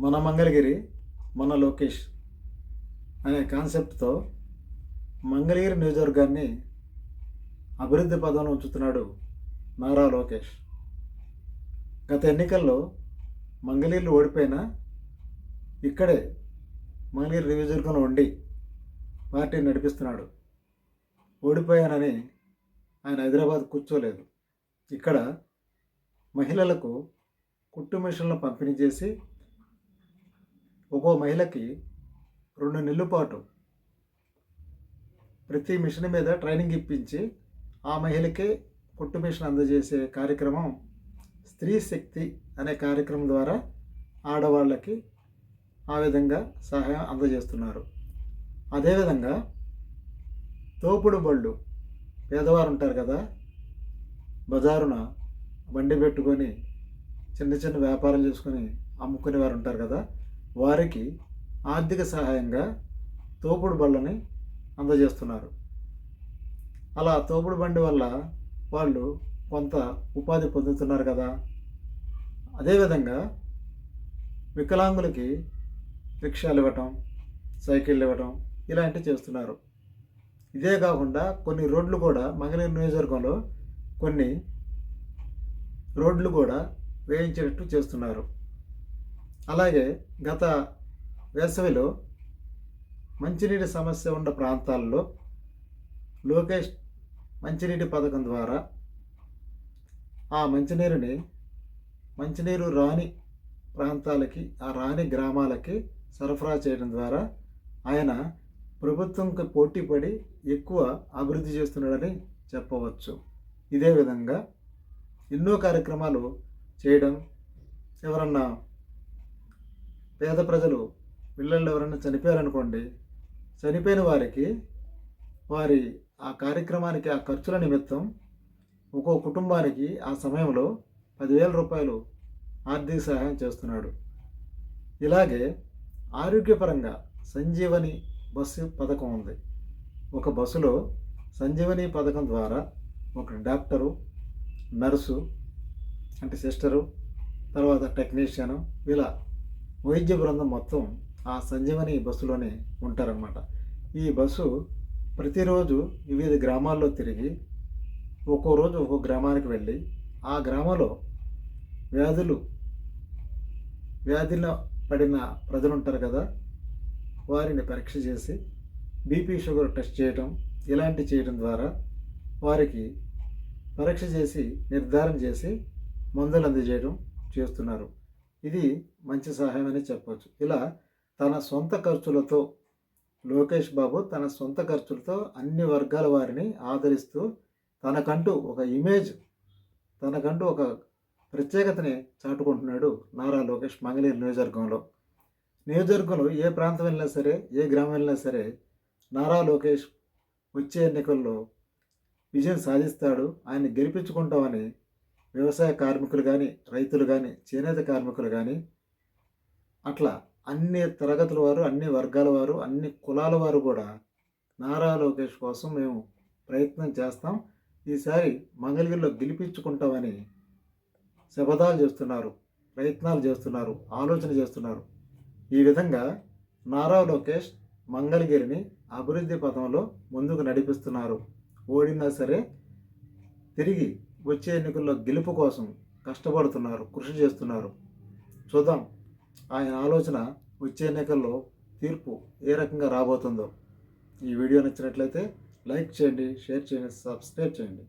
మన మంగళగిరి మన లోకేష్ అనే కాన్సెప్ట్తో మంగళగిరి నియోజకవర్గాన్ని అభివృద్ధి పదంలో ఉంచుతున్నాడు నారా లోకేష్. గత ఎన్నికల్లో మంగళగిరిలో ఓడిపోయినా ఇక్కడే మంగళగిరి నియోజకవర్గంలో ఉండి పార్టీ నడిపిస్తున్నాడు. ఓడిపోయానని ఆయన హైదరాబాద్ కూర్చోలేదు. ఇక్కడ మహిళలకు కుట్టు మిషన్లు పంపిణీ చేసి ఒక్కో మహిళకి రెండు నెలల పాటు ప్రతి మిషన్ మీద ట్రైనింగ్ ఇప్పించి ఆ మహిళకే కుట్టు మిషన్ అందజేసే కార్యక్రమం స్త్రీ శక్తి అనే కార్యక్రమం ద్వారా ఆడవాళ్ళకి ఆ విధంగా సహాయం అందజేస్తున్నారు. అదేవిధంగా తోపుడు బళ్ళు పేదవారు ఉంటారు కదా బజారున బండి పెట్టుకొని చిన్న చిన్న వ్యాపారం చేసుకొని అమ్ముకునే వారు ఉంటారు కదా వారికి ఆర్థిక సహాయంగా తోపుడు బళ్ళని అందజేస్తున్నారు. అలా తోపుడు బండి వల్ల వాళ్ళు కొంత ఉపాధి పొందుతున్నారు కదా. అదేవిధంగా వికలాంగులకి రిక్షాలు ఇవ్వటం సైకిళ్ళు ఇవ్వటం ఇలాంటివి చేస్తున్నారు. ఇదే కాకుండా కొన్ని రోడ్లు కూడా మంగళగిరి నియోజకవర్గంలో కొన్ని రోడ్లు కూడా వేయించేటట్టు చేస్తున్నారు. అలాగే గత వేసవిలో మంచినీటి సమస్య ఉన్న ప్రాంతాల్లో లోకేష్ మంచినీటి పథకం ద్వారా ఆ మంచినీరుని మంచినీరు రాని ప్రాంతాలకి ఆ రాని గ్రామాలకి సరఫరా చేయడం ద్వారా ఆయన ప్రభుత్వంకి పోటీపడి ఎక్కువ అభివృద్ధి చేస్తున్నాడని చెప్పవచ్చు. ఇదే విధంగా ఎన్నో కార్యక్రమాలు చేయడం ఎవరన్నా పేద ప్రజలు పిల్లలు ఎవరైనా చనిపోయారనుకోండి చనిపోయిన వారికి వారి ఆ కార్యక్రమానికి ఆ ఖర్చుల నిమిత్తం ఒక్కో కుటుంబానికి ఆ సమయంలో పదివేల రూపాయలు ఆర్థిక సహాయం చేస్తున్నాడు. ఇలాగే ఆరోగ్యపరంగా సంజీవని బస్సు పథకం ఉంది. ఒక బస్సులో సంజీవని పథకం ద్వారా ఒక డాక్టరు నర్సు అంటే సిస్టరు తర్వాత టెక్నీషియను ఇలా వైద్య బృందం మొత్తం ఆ సంజీవని బస్సులోనే ఉంటారన్నమాట. ఈ బస్సు ప్రతిరోజు వివిధ గ్రామాల్లో తిరిగి ఒక్కో రోజు ఒక్కో గ్రామానికి వెళ్ళి ఆ గ్రామంలో వ్యాధులు వ్యాధిలో పడిన ప్రజలు ఉంటారు కదా వారిని పరీక్ష చేసి బీపీ షుగర్ టెస్ట్ చేయటం ఇలాంటి చేయడం ద్వారా వారికి పరీక్ష చేసి నిర్ధారణ చేసి మందులు అందజేయడం చేస్తున్నారు. ఇది మంచి సహాయం అని చెప్పవచ్చు ఇలా తన సొంత ఖర్చులతో లోకేష్ బాబు తన సొంత ఖర్చులతో అన్ని వర్గాల వారిని ఆదరిస్తూ తనకంటూ ఒక ఇమేజ్ తనకంటూ ఒక ప్రత్యేకతని చాటుకుంటున్నాడు నారా లోకేష్ మంగళగిరి నియోజకవర్గంలో. నియోజకవర్గంలో ఏ ప్రాంతం వెళ్ళినా సరే ఏ గ్రామం వెళ్ళినా సరే నారా లోకేష్ వచ్చే ఎన్నికల్లో విజయం సాధిస్తాడు ఆయన గెలిపించుకుంటామని వ్యవసాయ కార్మికులు కానీ రైతులు కానీ చేనేత కార్మికులు కానీ అట్లా అన్ని తరగతుల వారు అన్ని వర్గాల వారు అన్ని కులాల వారు కూడా నారా లోకేష్ కోసం మేము ప్రయత్నం చేస్తాం. ఈసారి మంగళగిరిలో గెలిపించుకుంటామని శపథాలు చేస్తున్నారు ప్రయత్నాలు చేస్తున్నారు ఆలోచన చేస్తున్నారు. ఈ విధంగా నారా లోకేష్ మంగళగిరిని అభివృద్ధి పథంలో ముందుకు నడిపిస్తున్నారు. ఓడినా సరే తిరిగి వచ్చే ఎన్నికల్లో గెలుపు కోసం కష్టపడుతున్నారు కృషి చేస్తున్నారు. చూద్దాం. ఆయన ఆలోచన వచ్చే ఎన్నికల్లో తీర్పు ఏ రకంగా రాబోతుందో. ఈ వీడియో నచ్చినట్లయితే లైక్ చేయండి షేర్ చేయండి సబ్స్క్రైబ్ చేయండి.